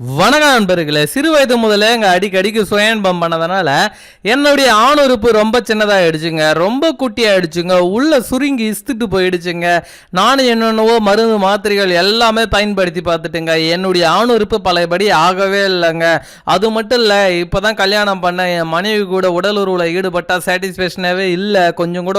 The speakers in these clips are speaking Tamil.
வணக்கம் நண்பர்களே. சிறு வயது முதல்ல எங்கள் அடிக்கடிக்கு சுயன்பம் பண்ணதுனால என்னுடைய ஆணுறுப்பு ரொம்ப சின்னதாக ஆயிடுச்சுங்க ரொம்ப குட்டியாயிடுச்சுங்க. உள்ள சுருங்கி இஸ்துட்டு போயிடுச்சுங்க. நானும் என்னென்னவோ மருந்து மாத்திரைகள் எல்லாமே பயன்படுத்தி பார்த்துட்டுங்க. என்னுடைய ஆணுறுப்பு பழையபடி ஆகவே இல்லைங்க. அது மட்டும் இல்லை இப்போ தான் கல்யாணம் பண்ண என் மனைவி கூட உடல் உருவில் ஈடுபட்டால் சாட்டிஸ்ஃபேக்ஷனாகவே இல்லை. கொஞ்சம் கூட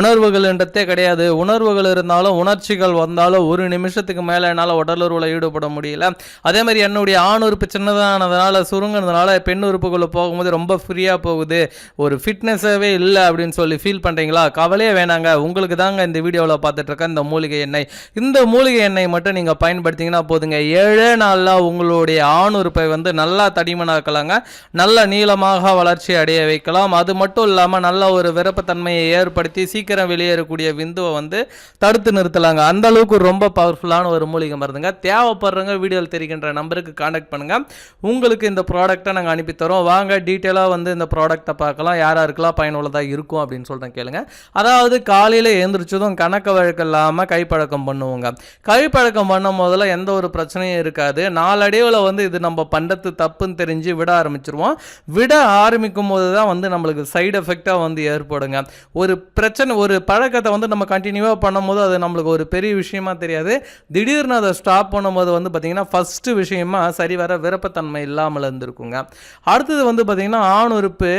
உணர்வுகள்ன்றதே கிடையாது. உணர்வுகள் இருந்தாலும் உணர்ச்சிகள் வந்தாலும் ஒரு நிமிஷத்துக்கு மேலே என்னால் உடல் உருவில் ஈடுபட முடியல. அதே மாதிரி என்னுடைய ஆண் உறுப்பு சின்னதானதுனால சுருங்கினதுனால பெண் உறுப்புக்குள்ளே போகும்போது ரொம்ப ஃப்ரீயாக போகுது. ஒரு ஃபிட்னஸாகவே இல்லை அப்படின்னு சொல்லி ஃபீல் பண்ணுறீங்களா கவலையே வேணாங்க. உங்களுக்கு தாங்க இந்த வீடியோவில் பார்த்துட்ருக்கேன் இந்த மூலிகை எண்ணெய். இந்த மூலிகை எண்ணெய் மட்டும் நீங்கள் பயன்படுத்திங்கன்னா போதுங்க. ஏழே நாளில் உங்களுடைய ஆண் உறுப்பை வந்து நல்லா தடிமனாக்கலாங்க. நல்ல நீளமாக வளர்ச்சி அடைய வைக்கலாம். அது மட்டும் இல்லாமல் நல்ல ஒரு விருப்பத்தன்மையை ஏற்படுத்தி சீக்கிரம் வெளியேறக்கூடிய விந்துவை வந்து தடுத்து நிறுத்தலாங்க. அந்த அளவுக்கு ரொம்ப பவர்ஃபுல்லான ஒரு மூலிகை மருந்துங்க. தேவைப்படுறவங்க வீடியோவில் தெரிகின்ற நம்பருக்கு காண்டாக்ட் பண்ணுங்கள் உங்களுக்கு இந்த ப்ராடக்ட்டை நாங்கள் அனுப்பி தரோம். வாங்க டீட்டெயிலாக வந்து இந்த ப்ராடக்ட்டை பார்க்கலாம். யார் யாருக்கெல்லாம் பயனுள்ளதாக இருக்கும் அப்படின்னு சொல்லிட்டு கேளுங்க. அதாவது காலையில் எழுந்திரிச்சதும் கணக்க வழக்கம் இல்லாமல் கைப்பழக்கம் பண்ணுவோங்க. கைப்பழக்கம் பண்ணும் போதில் எந்த ஒரு பிரச்சனையும் இருக்காது. நாளடைவில் வந்து இது நம்ம பண்ணுறது தப்புன்னு தெரிஞ்சு விட ஆரம்பிச்சிருவோம். விட ஆரம்பிக்கும் போது தான் வந்து நம்மளுக்கு சைடு எஃபெக்டாக வந்து ஏற்படுங்க. ஒரு பிரச்சனை ஒரு பழக்கத்தை வந்து நம்ம கண்டினியூவாக பண்ணும்போது அது நம்மளுக்கு ஒரு பெரிய விஷயமா தெரியாது. திடீர்னு அதை ஸ்டாப் பண்ணும்போது வந்து பார்த்திங்கன்னா ஃபஸ்ட்டு விஷயமா சரி வர விருப்பத்தன்மை இல்லாமல் இருந்திருக்குங்க. அடுத்தது வந்து பார்த்திங்கன்னா ஆண் உறுப்பு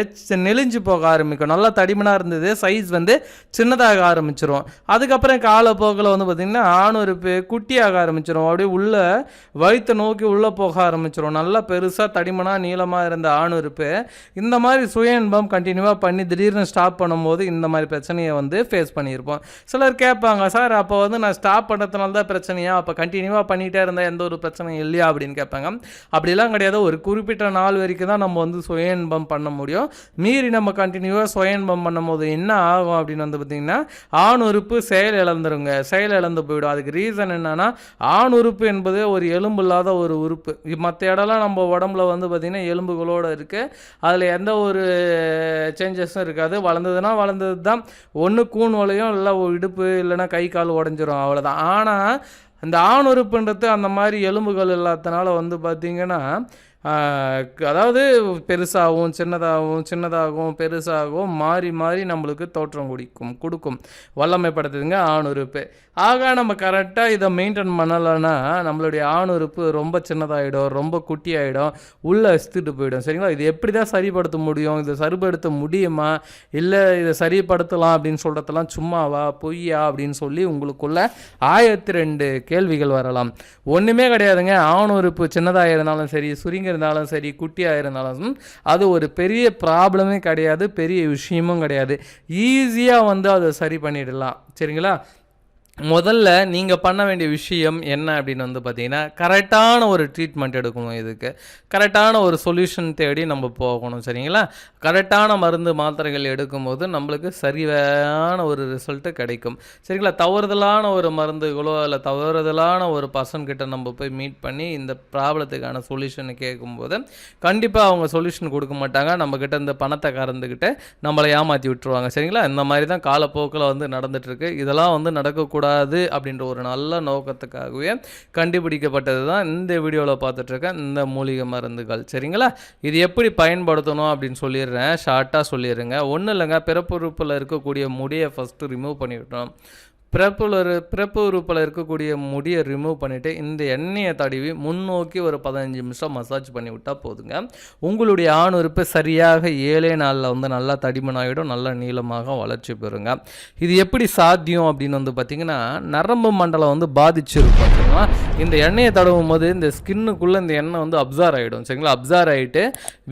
நெளிஞ்சு போக ஆரம்பிக்கும். நல்லா தடிமனாக இருந்தது சைஸ் வந்து சின்னதாக ஆரம்பிச்சிரும். அதுக்கப்புறம் காலப்போக்கில் வந்து பார்த்திங்கன்னா ஆண் உறுப்பு குட்டியாக ஆரம்பிச்சிரும். அப்படியே உள்ளே வயிற்றை நோக்கி உள்ளே போக ஆரம்பிச்சிரும். நல்லா பெருசாக தடிமனாக நீளமாக இருந்த ஆண் உறுப்பு. இந்த மாதிரி சுய இன்பம் கண்டினியூவாக பண்ணி திடீர்னு ஸ்டாப் பண்ணும்போது இந்த மாதிரி பிரச்சனையை வந்து ஃபேஸ் பண்ணியிருப்போம். சிலர் கேட்பாங்க சார் அப்போ வந்து நான் ஸ்டாப் பண்ணுறதுனால தான் பிரச்சனையா? அப்போ கண்டினியூவாக பண்ணிகிட்டே இருந்தால் எந்த ஒரு பிரச்சனையும் இல்லையா? அப்படின்னு கேட்பாங்க. அப்படிலாம் கிடையாது. ஒரு குறிப்பிட்ட நாள் வரைக்கும் தான் நம்ம வந்து சுய இன்பம் பண்ண முடியும். மீறி நம்ம கண்டினியூவாக சுய இன்பம் பண்ணும்போது என்ன ஆகும் அப்படின்னு வந்து பார்த்திங்கன்னா ஆண் உறுப்பு செயல் இழந்துருங்க. செயல் இழந்து போயிடும். அதுக்கு ரீசன் என்னென்னா ஆண் உறுப்பு என்பது ஒரு எலும்பு இல்லாத ஒரு உறுப்பு. மற்ற இடம்லாம் நம்ம உடம்புல வந்து பார்த்திங்கன்னா எலும்புகளோடு இருக்குது அதில் எந்த ஒரு சேஞ்சஸும் இருக்காது. வளர்ந்ததுன்னா வளர்ந்தது தான் ஒன்று கூன் வலையும் இல்லை இடுப்பு இல்லைன்னா கை கால் உடஞ்சிரும். அவ்வளோதான் ஆனால் அந்த ஆணுறுப்புன்றது அந்த மாதிரி எலும்புகள் இல்லாதனால வந்து பார்த்திங்கன்னா அதாவது பெருசாகவும் சின்னதாகவும் சின்னதாகவும் பெருசாகவும் மாறி மாறி நம்மளுக்கு தோற்றம் குடிக்கும் கொடுக்கும். வல்லமைப்படுத்துதுங்க ஆண் உறுப்பு ஆக நம்ம கரெக்டாக இதை மெயின்டைன் பண்ணலைன்னா நம்மளுடைய ஆண் உறுப்பு ரொம்ப சின்னதாகிடும் ரொம்ப குட்டியாயிடும் உள்ளே அசுத்துட்டு போயிடும். சரிங்களா? இது எப்படி தான் சரிப்படுத்த முடியும்? இதை சரிப்படுத்த முடியுமா? இல்லை இதை சரிப்படுத்தலாம் அப்படின்னு சொல்கிறதெல்லாம் சும்மாவா பொய்யா அப்படின்னு சொல்லி உங்களுக்குள்ள ஆயிரத்தி ரெண்டு கேள்விகள் வரலாம். ஒன்றுமே கிடையாதுங்க. ஆண் உறுப்பு சின்னதாக இருந்தாலும் சரி சுருங்க இருந்தாலும் சரி குட்டியாக இருந்தாலும் அது ஒரு பெரிய ப்ராப்ளமே கிடையாது பெரிய விஷயமும் கிடையாது. ஈஸியாக வந்து அதை சரி பண்ணிடலாம். சரிங்களா? முதல்ல நீங்கள் பண்ண வேண்டிய விஷயம் என்ன அப்படின்னு வந்து பார்த்தீங்கன்னா கரெக்டான ஒரு ட்ரீட்மெண்ட் எடுக்கணும் இதுக்கு. கரெக்டான ஒரு சொல்யூஷன் தேடி நம்ம போகணும் சரிங்களா? கரெக்டான மருந்து மாத்திரைகள் எடுக்கும்போது நம்மளுக்கு சரியான ஒரு ரிசல்ட்டு கிடைக்கும். சரிங்களா? தவறுதலான ஒரு மருந்துகளோ இல்லை தவறுதலான ஒரு பர்சன்கிட்ட நம்ம போய் மீட் பண்ணி இந்த ப்ராப்ளத்துக்கான சொல்யூஷனை கேட்கும்போது கண்டிப்பாக அவங்க சொல்யூஷன் கொடுக்க மாட்டாங்க. நம்மக்கிட்ட இந்த பணத்தை கறந்துக்கிட்டு நம்மளை ஏமாற்றி விட்டுருவாங்க சரிங்களா? இந்த மாதிரி தான் காலப்போக்கில் வந்து நடந்துகிட்ருக்கு இதெல்லாம் வந்து நடக்கக்கூடாது அப்படின்ற ஒரு நல்ல நோக்கத்துக்காகவே கண்டுபிடிக்கப்பட்டது தான் இந்த வீடியோவில் பார்த்துட்ருக்கேன் இந்த மூலிகை மருந்துகள். சரிங்களா? இது எப்படி பயன்படுத்தணும் அப்படின்னு சொல்லிடுறேன். ஷார்ட்டாக சொல்லிடுறேங்க ஒன்றும் இல்லைங்க பிறப்புறுப்பில் இருக்கக்கூடிய முடியை ஃபஸ்ட்டு ரிமூவ் பண்ணிவிட்டோம். பிறப்புல ஒரு பிறப்பு உறுப்பில் இருக்கக்கூடிய முடியை ரிமூவ் பண்ணிவிட்டு இந்த எண்ணெயை தடவி முன்னோக்கி ஒரு பதினஞ்சு நிமிஷம் மசாஜ் பண்ணி விட்டால் போதுங்க. உங்களுடைய ஆண் உறுப்பு சரியாக ஏழே நாளில் வந்து நல்லா தடிமனாகிடும் நல்லா நீளமாக வளர்ச்சி பெறுங்க. இது எப்படி சாத்தியம் அப்படின்னு வந்து பார்த்திங்கன்னா நரம்பு மண்டலம் வந்து பாதிச்சிருக்கும் சரிங்களா இந்த எண்ணெயை தடவும் போது இந்த ஸ்கின்னுக்குள்ளே இந்த எண்ணெய் வந்து அப்சார் ஆகிடும் சரிங்களா? அப்சார் ஆகிட்டு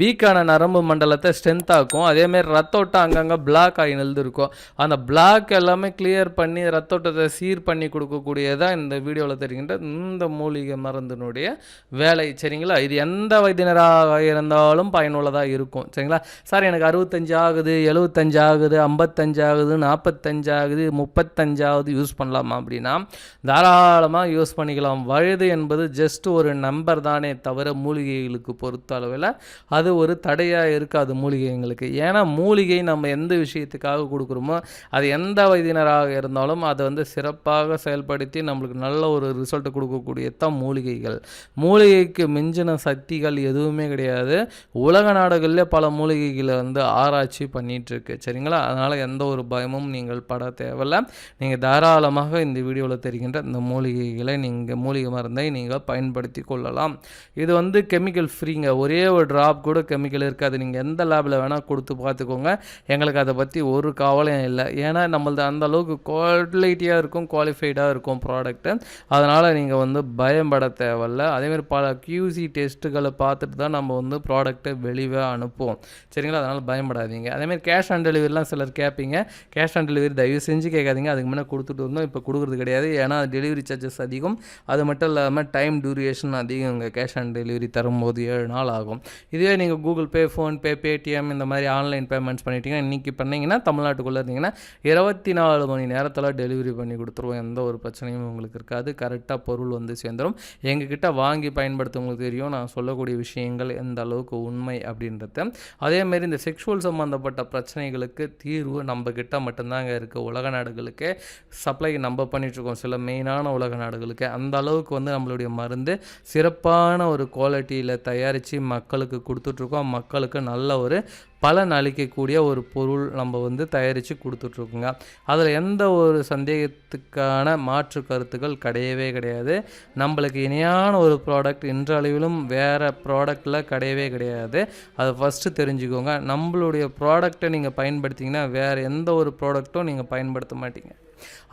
வீக்கான நரம்பு மண்டலத்தை ஸ்ட்ரென்த் ஆக்கும். அதேமாரி ரத்த ஓட்டம் அங்கங்கே பிளாக் ஆகி நிறுத்திருக்கும் அந்த பிளாக் எல்லாமே கிளியர் பண்ணி ரத்த ரத்தோட்டத்தை சீர் பண்ணி கொடுக்கக்கூடியதாக இந்த வீடியோவில் தெரிகின்ற இந்த மூலிகை மருந்தினுடைய வேலை. சரிங்களா? இது எந்த வயதினராக இருந்தாலும் பயனுள்ளதாக இருக்கும். சரிங்களா? சார் எனக்கு அறுபத்தஞ்சு ஆகுது எழுபத்தஞ்சு ஆகுது ஐம்பத்தஞ்சு ஆகுது நாற்பத்தஞ்சு ஆகுது முப்பத்தஞ்சாவது யூஸ் பண்ணலாமா அப்படின்னா தாராளமாக யூஸ் பண்ணிக்கலாம். வயது என்பது ஜஸ்ட் ஒரு நம்பர் தானே தவிர மூலிகைகளுக்கு பொறுத்த அளவில் அது ஒரு தடையாக இருக்காது மூலிகைங்களுக்கு. ஏன்னா மூலிகை நம்ம எந்த விஷயத்துக்காக கொடுக்குறோமோ அது எந்த வயதினராக இருந்தாலும் அது அதை வந்து சிறப்பாக செயல்படுத்தி நம்மளுக்கு நல்ல ஒரு ரிசல்ட் கொடுக்கக்கூடிய தான் மூலிகைகள். மூலிகைக்கு மிஞ்சின சக்திகள் எதுவுமே கிடையாது. உலக நாடுகளில் பல மூலிகைகளை வந்து ஆராய்ச்சி பண்ணிகிட்ருக்கு சரிங்களா? அதனால் எந்த ஒரு பயமும் நீங்கள் பட தேவையில்ல. நீங்கள் தாராளமாக இந்த வீடியோவில் தெரிகின்ற இந்த மூலிகைகளை நீங்கள் மூலிகை மருந்தை நீங்கள் பயன்படுத்தி கொள்ளலாம். இது வந்து கெமிக்கல் ஃப்ரீங்க ஒரே ஒரு ட்ராப் கூட கெமிக்கல் இருக்காது. நீங்கள் எந்த லேபில் வேணால் கொடுத்து பார்த்துக்கோங்க. எங்களுக்கு அதை பற்றி ஒரு கவலையும் இல்லை. ஏன்னா நம்மளது அந்த அளவுக்கு குவாலிட்டி குவாலிட்டியாக இருக்கும் குவாலிஃபைடாக இருக்கும் ப்ராடக்ட்டு அதனால் நீங்கள் வந்து பயம்பட தேவையில்ல. அதேமாதிரி பல கியூசி டெஸ்ட்டுகளை பார்த்துட்டு தான் நம்ம வந்து ப்ராடக்ட்டை வெளியே அனுப்புவோம். சரிங்களா? அதனால் பயப்படாதீங்க அதேமாதிரி கேஷ் ஆன் டெலிவரிலாம் சிலர் கேட்பீங்க. கேஷ் ஆன் டெலிவரி தயவு செஞ்சு கேட்காதீங்க. அதுக்கு முன்னே கொடுத்துட்டு இருந்தோம் இப்போ கொடுக்குறது கிடையாது. ஏன்னா டெலிவரி சார்ஜஸ் அதிகம். அது மட்டும் இல்லாமல் டைம் டியூரேஷன் அதிகம் இங்கே கேஷ் ஆன் டெலிவரி தரும்போது. ஏழு நாள் ஆகும். இதுவே நீங்கள் கூகுள் பே ஃபோன்பே பேடிஎம் இந்த மாதிரி ஆன்லைன் பேமெண்ட்ஸ் பண்ணிட்டீங்கன்னா இன்றைக்கி பண்ணிங்கன்னா தமிழ்நாட்டுக்குள்ளே இருந்தீங்கன்னா இருபத்தி நாலு மணி நேரத்தில் டெலிவரி டெலிவரி பண்ணி கொடுத்துருவோம். எந்த ஒரு பிரச்சனையும் உங்களுக்கு இருக்காது. கரெக்டாக பொருள் வந்து சேர்ந்துடும் எங்ககிட்ட வாங்கி பயன்படுத்தவங்களுக்கு தெரியும். நான் சொல்லக்கூடிய விஷயங்கள் எந்த அளவுக்கு உண்மை அப்படின்றத. அதேமாரி இந்த செக்ஷுவல் சம்மந்தப்பட்ட பிரச்சனைகளுக்கு தீர்வு நம்ம கிட்ட மட்டும்தாங்க இருக்குது உலக நாடுகளுக்கு சப்ளை நம்ம பண்ணிகிட்ருக்கோம் சில மெயினான உலக நாடுகளுக்கு. அந்த அளவுக்கு வந்து நம்மளுடைய மருந்து சிறப்பான ஒரு குவாலிட்டியில் தயாரித்து மக்களுக்கு கொடுத்துட்ருக்கோம் மக்களுக்கு நல்ல ஒரு பலன் அளிக்கக்கூடிய ஒரு பொருள் நம்ம வந்து தயாரித்து கொடுத்துட்ருக்குங்க. அதில் எந்த ஒரு சந்தேகத்துக்கான மாற்று கருத்துக்கள் கிடையவே கிடையாது. நம்மளுக்கு இணையான ஒரு ப்ராடக்ட் இன்றளவிலும் வேறு ப்ராடக்டில் கிடையவே கிடையாது. அதை ஃபஸ்ட்டு தெரிஞ்சுக்கோங்க. நம்மளுடைய ப்ராடக்டை நீங்கள் பயன்படுத்திங்கன்னா வேறு எந்த ஒரு ப்ராடக்ட்டும் நீங்கள் பயன்படுத்த மாட்டீங்க.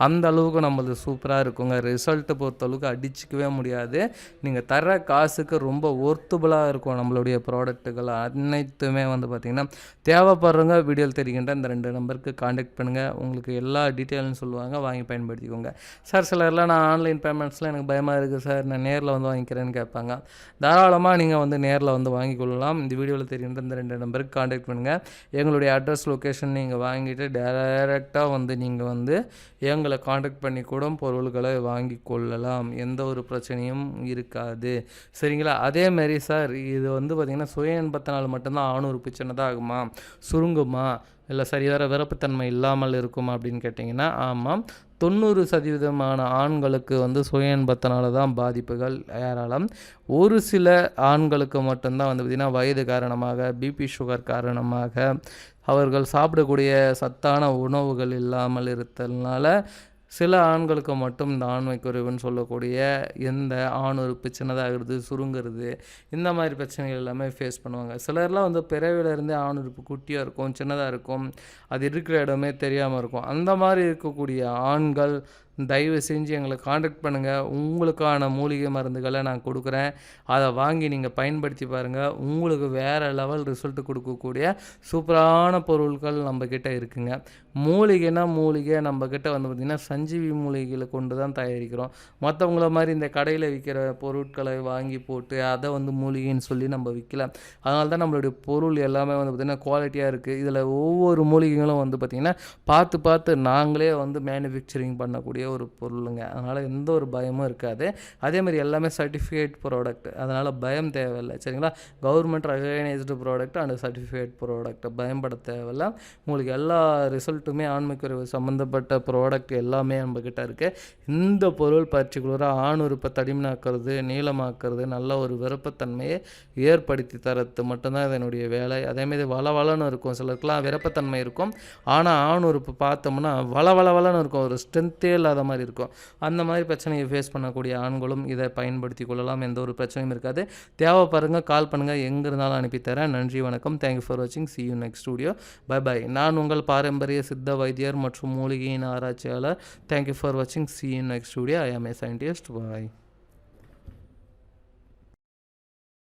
அந்த அளவுக்கு நம்மளது சூப்பராக இருக்குங்க. ரிசல்ட்டை பொறுத்தளவுக்கு அடிச்சிக்கவே முடியாது. நீங்கள் தர காசுக்கு ரொம்ப ஒர்த்துபுளாக இருக்கும் நம்மளுடைய ப்ராடக்ட்டுகள் அனைத்துமே வந்து பார்த்திங்கன்னா தேவைப்படுறவங்க வீடியோவில் தெரிகின்ற இந்த ரெண்டு நம்பருக்கு காண்டாக்ட் பண்ணுங்கள் உங்களுக்கு எல்லா டீட்டெயிலும் சொல்லுவாங்க. வாங்கி பயன்படுத்திக்கோங்க. சார் சிலர்லாம் நான் ஆன்லைன் பேமெண்ட்ஸ்லாம் எனக்கு பயமாக இருக்குது சார் நான் நேரில் வந்து வாங்கிக்கிறேன்னு கேட்பாங்க. தாராளமாக நீங்கள் வந்து நேரில் வந்து வாங்கிக்கொள்ளலாம் இந்த வீடியோவில் தெரிகின்ற இந்த ரெண்டு நம்பருக்கு காண்டாக்ட் பண்ணுங்கள் எங்களுடைய அட்ரஸ் லொக்கேஷன் நீங்கள் வாங்கிட்டு டேரெக்டாக வந்து நீங்கள் வந்து எங்களை காண்டாக்ட் பண்ணி கூட பொருள்களை வாங்கி கொள்ளலாம். எந்த ஒரு பிரச்சனையும் இருக்காது. சரிங்களா? அதேமாரி சார் இது வந்து பார்த்திங்கன்னா சுய எண்பத்தி மட்டும்தான் ஆணுறுப்பு சின்னதாக ஆகுமா சுருங்குமா? இல்லை சரிவர விரப்புத்தன்மை இல்லாமல் இருக்குமா அப்படின்னு கேட்டிங்கன்னா ஆமாம். தொண்ணூறு சதவீதமான ஆண்களுக்கு வந்து சுய எண்பத்தினால தான் பாதிப்புகள் ஏராளம். ஒரு சில ஆண்களுக்கு மட்டும்தான் வந்து பார்த்திங்கன்னா வயது காரணமாக பிபி சுகர் காரணமாக அவர்கள் சாப்பிடக்கூடிய சத்தான உணவுகள் இல்லாமல் இருத்தல்னால சில ஆண்களுக்கு மட்டும் இந்த ஆண்மை குறைவுன்னு சொல்லக்கூடிய எந்த ஆணுறுப்பு சின்னதாகிறது சுருங்கிறது இந்த மாதிரி பிரச்சனைகள் எல்லாமே ஃபேஸ் பண்ணுவாங்க. சிலர்லாம் வந்து பிறவிலேருந்தே ஆணுறுப்பு குட்டியாக இருக்கும் சின்னதாக இருக்கும். அது இருக்கிற இடமே தெரியாமல் இருக்கும். அந்த மாதிரி இருக்கக்கூடிய ஆண்கள் தயவு செஞ்சு எங்களை காண்டாக்ட் பண்ணுங்கள் உங்களுக்கான மூலிகை மருந்துகளை நான் கொடுக்குறேன். அதை வாங்கி நீங்கள் பயன்படுத்தி பாருங்கள் உங்களுக்கு வேறு லெவல் ரிசல்ட் கொடுக்கக்கூடிய சூப்பரான பொருட்கள் நம்மக்கிட்ட இருக்குங்க. மூலிகைனா மூலிகை. நம்மக்கிட்ட வந்து பார்த்திங்கன்னா சஞ்சீவி மூலிகைகளை கொண்டு தான் தயாரிக்கிறோம். மற்றவங்கள மாதிரி இந்த கடையில் விற்கிற பொருட்களை வாங்கி போட்டு அதை வந்து மூலிகைன்னு சொல்லி நம்ம விற்கல அதனால தான் நம்மளுடைய பொருள் எல்லாமே வந்து பார்த்திங்கன்னா குவாலிட்டியாக இருக்குது இதில் ஒவ்வொரு மூலிகைகளும் வந்து பார்த்திங்கன்னா பார்த்து பார்த்து நாங்களே வந்து மேனுஃபேக்சரிங் பண்ணக்கூடிய ஒரு பொருளுங்க. அதனால் எந்த ஒரு பயமும் இருக்காது. அதே மாதிரி எல்லாமே சர்டிஃபிகேட் ப்ராடக்ட் அதனால் பயம் தேவையில்லை. சரிங்களா? Government recognised product and certificate product பயன்பட தேவையில்லை. உங்களுக்கு எல்லா ரிசல்ட்டுமே ஆண்மைக்குறைவு சம்மந்தப்பட்ட ப்ராடக்ட் எல்லாமே நம்மக்கிட்ட இருக்குது இந்த பொருள் பர்டிகுலராக ஆணுறுப்பை தடிமனாக்கிறது நீளமாக்குறது நல்ல ஒரு விருப்பத்தன்மையை ஏற்படுத்தி தரது மட்டும்தான் இதனுடைய வேலை. அதேமாரி வளவளன்னு இருக்கும். சிலருக்குலாம் விருப்பத்தன்மை இருக்கும். ஆனால் ஆண் உறுப்பு பார்த்தோம்னா வள வள வளன்னு இருக்கும். ஒரு ஸ்ட்ரென்த்தே இல்லாத இல்லாத மாதிரி இருக்கும். அந்த மாதிரி பிரச்சனையை ஃபேஸ் பண்ணக்கூடிய ஆண்களும் இதை பயன்படுத்தி கொள்ளலாம். எந்த ஒரு பிரச்சனையும் இருக்காது. தேவை பாருங்கள் கால் பண்ணுங்கள் எங்கே இருந்தாலும் அனுப்பித்தரேன் நன்றி வணக்கம். தேங்க்யூ ஃபார் வாட்சிங் see you next studio bye bye நான் உங்கள் பாரம்பரிய சித்த வைத்தியர் மற்றும் மூலிகையின் ஆராய்ச்சியாளர். தேங்க்யூ ஃபார் வாட்சிங் see you next studio I am a scientist bye